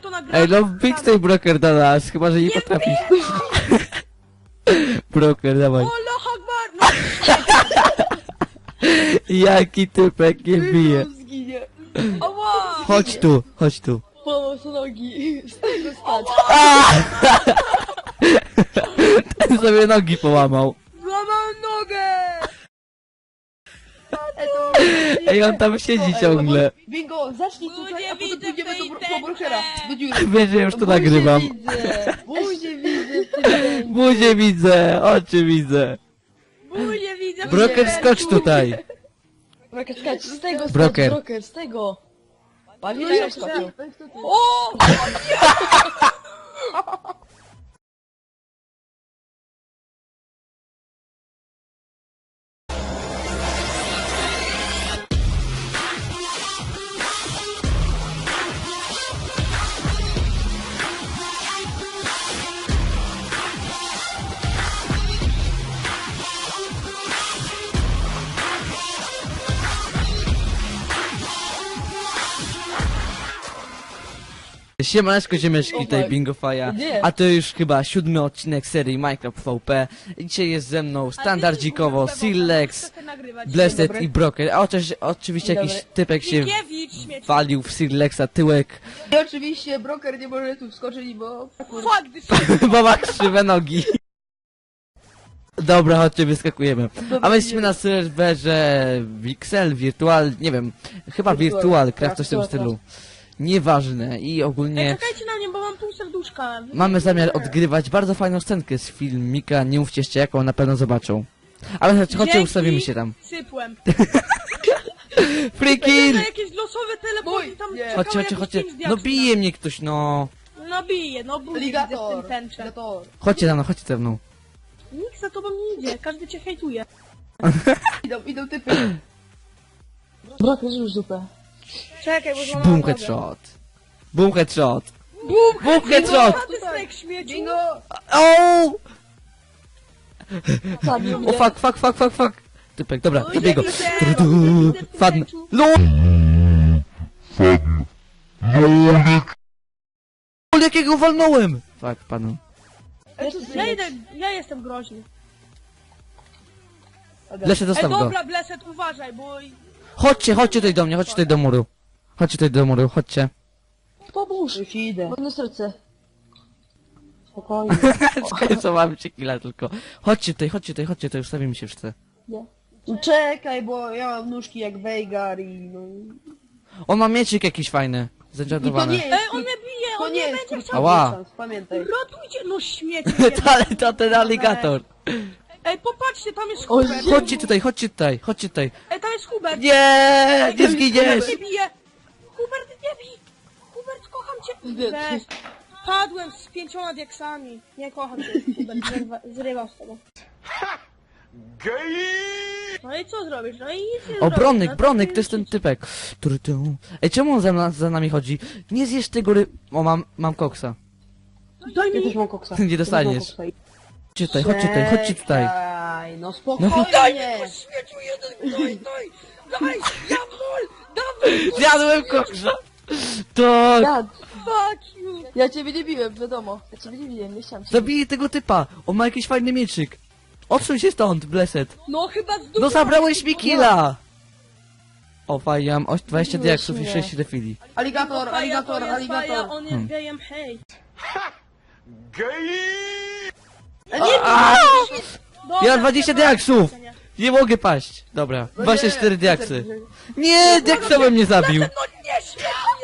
to nagramy. Ej, no bić tej broker do nas, chyba że nie potrafisz. broker, dawaj. Allah Akbar! No, Jaki typek nie bije. zginie. ała! Chodź tu, chodź tu. Pomoc nogi. Z tego stać. Ten sobie nogi połamał. Złamałem nogę! Ej, to... Ej, on tam siedzi ciągle. Bingo, zacznij tutaj, a potem pójdziemy do, po brokera. Do dziury. Wiesz, że już to nagrywam. widzę, buzię widzę miejscu. Buzię widzę, oczy widzę. Buzie widzę. Broker, skocz tutaj. Broker, skacz, z tego Broker. broker, z tego. Panie, No skoczył. O! Siemaneczko ziemeczki, tutaj Dawaj. Bingo Faja, Nie. a to już chyba siódmy odcinek serii Minecraft VP. Dzisiaj jest ze mną standardzikowo Silex, Blessed i Broker, a oczywiście, oczywiście Dzień jakiś dobry. typek się Kiewicz, walił w Silexa tyłek, I oczywiście broker nie może tu wskoczyć, bo... Fuck this shit. bo ma krzywe nogi. Dobra, chodźcie, wyskakujemy. A my jesteśmy na serwerze Wixel, Virtual, nie wiem, chyba Virtual, Virtual, tak, Craft coś w tym Virtual stylu. Nieważne i Ej, ogólnie czekajcie na mnie, bo mam pół serduszka. mamy zamiar odgrywać bardzo fajną scenkę z filmika, nie mówcie jeszcze jaką, na pewno zobaczą. Ale chodźcie, Dzięki. ustawimy się tam. Sypłem. Free Kill! kill! jakieś losowe teleporty tam nie. czekały Chodźcie, chodźcie, jakiś chodźcie. z No diaksów. bije mnie ktoś, no. No bije, no buje widzę w Aligator. tym tęcze. Aligator. Chodźcie za mną, chodźcie ze mną. Nikt za tobą nie idzie, każdy cię hejtuje. Idą, idą typy. Broker już dupę. Czekaj, bo złamałem Boom nogę. headshot. Boom headshot. Boom, Boom headshot. Bingo! O! Zabił O mnie. fuck, fuck, fuck, fuck, fuck. Typek, dobra, Oj, zabiję go. du, widzę w tym Fadn. tęczu. LOL! LOL, jakiego walnąłem? Fuck, panu. Ej, Ja idę, ja jestem groźny. Leszę, Ej, dostaw go. dobra, Bleset, uważaj, bo... Chodźcie, chodźcie tutaj do mnie, chodźcie tutaj do muru. Chodźcie tutaj do muru, chodźcie. Pomóż! Już idę. Wolne serce. Spokojnie. Skajsowałem się killa tylko. Chodźcie tutaj, chodźcie tutaj, chodźcie tutaj, ustawimy się wszyscy. Nie. Czekaj, bo ja mam nóżki jak Veigar i no... On ma mieczyk jakiś fajny. I to nie jest... Ej, on mnie bije, To on nie jest będzie chciał... Ała. pamiętaj. Ratujcie, no śmieci. Ale to ten aligator. Ej, popatrzcie, tam jest Hubert. Chodźcie tutaj, chodźcie tutaj, chodźcie tutaj. Ej, jest Hubert. Nie, nie zginiesz. Hubert nie bije. Hubert nie bij. Hubert, kocham cię. Weź. Padłem z pięcioma diaksami. Nie kocham cię, Hubert, zrywa- zrywam z tobą. No i co zrobisz? No i nic nie O, zrobisz. Bronek, No Bronek, ty to jest ten typek. Który tu? Ej, czemu on za, na- za nami chodzi? Nie zjesz tego ry... O, mam, mam koksa. Daj Ja mi... też mam koksa. Nie dostaniesz. Też mam koksa. Chodźcie tutaj, chodźcie tutaj, chodźcie tutaj. Czekaj, no No. spokojnie. Daj mi po śmieciu jeden, daj, daj, daj, jabol, dawaj, Zjadłem koksa. To... Ja, fuck you. ja ciebie nie biłem, wiadomo. Ja ciebie nie biłem, nie chciałem cię. Zabiję tego typa. On ma jakiś fajny mieczyk. Odsuń się stąd, Blessed. No chyba z No zabrałeś mi killa. O, fajnie, mam oś- 20 Miłeś diaksów i mnie. 6 refili. Aligator, aligator, aligator. on jest Hmm. gejem, hej. A nie, Dobra, Ja mam 20 dobra, diaksów. nie. Nie mogę paść. Dobra, No 24 nie, diaksy. nie. Nie, diaksowym mnie zabił. No nie,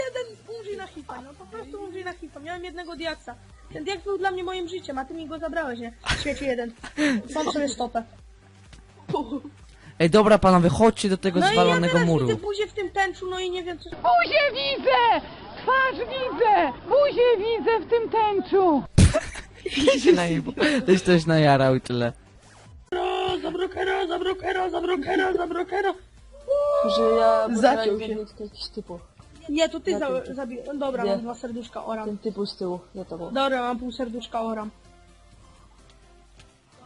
jeden umrzyj na hita, no po prostu umrzyj na hita. Miałem jednego diaksa. Ten diaks był dla mnie moim życiem, a ty mi go zabrałeś, nie? Śmieciu jeden. Sam sobie stopę. Ej, dobra panowie, chodźcie do tego No i ja zwalonego teraz muru. widzę buzię w tym tęczu, no i nie wiem co... Buzię widzę! Twarz widzę! Buzię widzę w tym tęczu! Się najebał. Ktoś coś najarał i tyle. Za brokera, za brokera, za brokera, za brokera. że ja Zaciął się. jakiś typu. Nie, to ty za, zabiłeś. Dobra, Nie. mam dwa serduszka, oram. Ten typu z tyłu, nie to było. Dobra, mam pół serduszka, oram.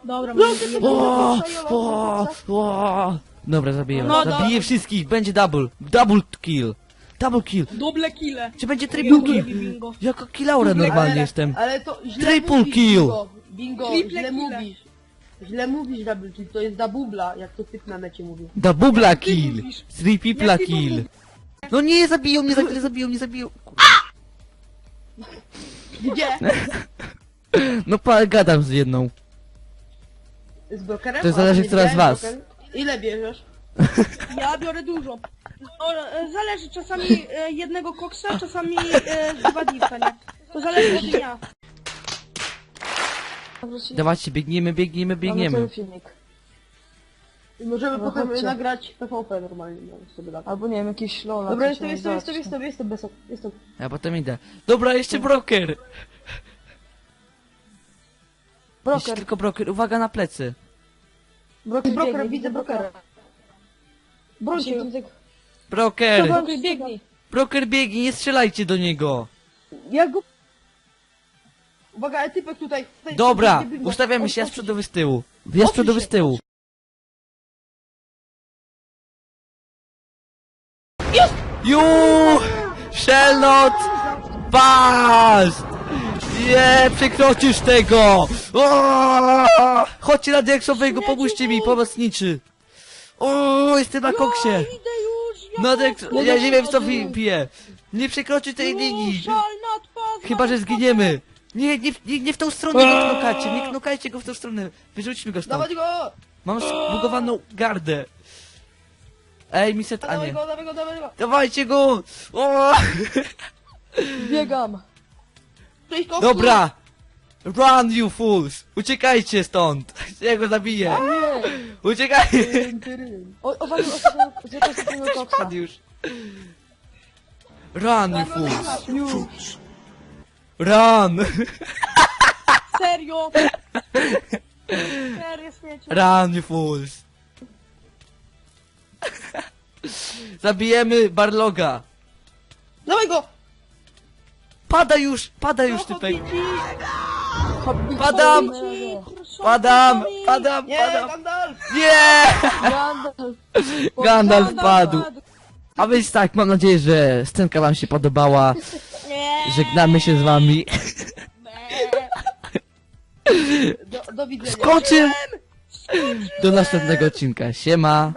Dobra, mam jedno. O, o, o. Dobra, zabiję. No Zabiję dobra. wszystkich, będzie double. Double kill. Double kill. Doble kile. Czy będzie triple kill? Bingo. Jaka killaura normalnie ale, jestem. Ale to źle Triple mówisz, kill. Bingo, bingo Triple źle kille. mówisz. Źle mówisz double kill, to jest dabubla, jak to typ na mecie mówił. Da bubla kill. Three people kill. No nie, zabiją mnie, za chwilę zabiją mnie, zabiją. Gdzie? No pa, gadam z jedną. Z brokerem? To zależy, nie która z was. broker. Ile bierzesz? Ja biorę dużo. O, e, zależy czasami e, jednego koksa, czasami e, dwa dipa, nie? To zależy od dnia. Dawajcie, biegniemy, biegniemy, biegniemy. filmik. I możemy No potem chodźcie. nagrać PvP normalnie, no, sobie latać. Albo nie wiem, jakiś lola. Dobra, jestem, jestem, jestem, jestem, jestem, jestem, jestem. Ja potem idę. Dobra, jeszcze broker. Jeszcze Broker, tylko broker, uwaga na plecy. broker, Broker, biegnij, widzę brokera. Tak... Broker! Broker, biegnij. Broker biegnie, nie strzelajcie do niego. Ja go... Uwaga, ale typek tutaj. tutaj Dobra, tutaj ustawiamy się, ja z przodu, z tyłu. Ja z przodu, z tyłu. Ju! Shelnot! Past! Nie przekroczysz tego! O! Chodźcie na Dexowego, pomóżcie mi, pomocniczy! O, jestem na koksie! No, idę ja Dex... mam- Ja nie wiem co pi- piję. Nie przekroczy tej linii! Chyba, że zginiemy! Nie, nie, nie, nie w tą stronę go knokajcie, nie knokajcie go w tą stronę. Wyrzućmy go stąd. Dawać go! Mam zbugowaną gardę. Ej, Miset, a Dawaj nie. go, dawaj go, dawaj go! Dawajcie go! O! Biegam. Dobra! Run, you fools! Uciekajcie stąd! Ja go zabiję! Uciekaj! O, uważaj, zjadaj ostatniego koksa. Padł już. Run, you fools! Już. Run! Serio? Serio. Run, you fools! Zabijemy Barloga! Dawaj go! Pada już! Pada już, typek! Padam! Padam! Padam! Nie, Padam! Nie! Gandalf. Gandalf padł! A więc tak, mam nadzieję, że scenka wam się podobała. Żegnamy się z wami. Do, do widzenia. Skończy! Do następnego odcinka. Siema!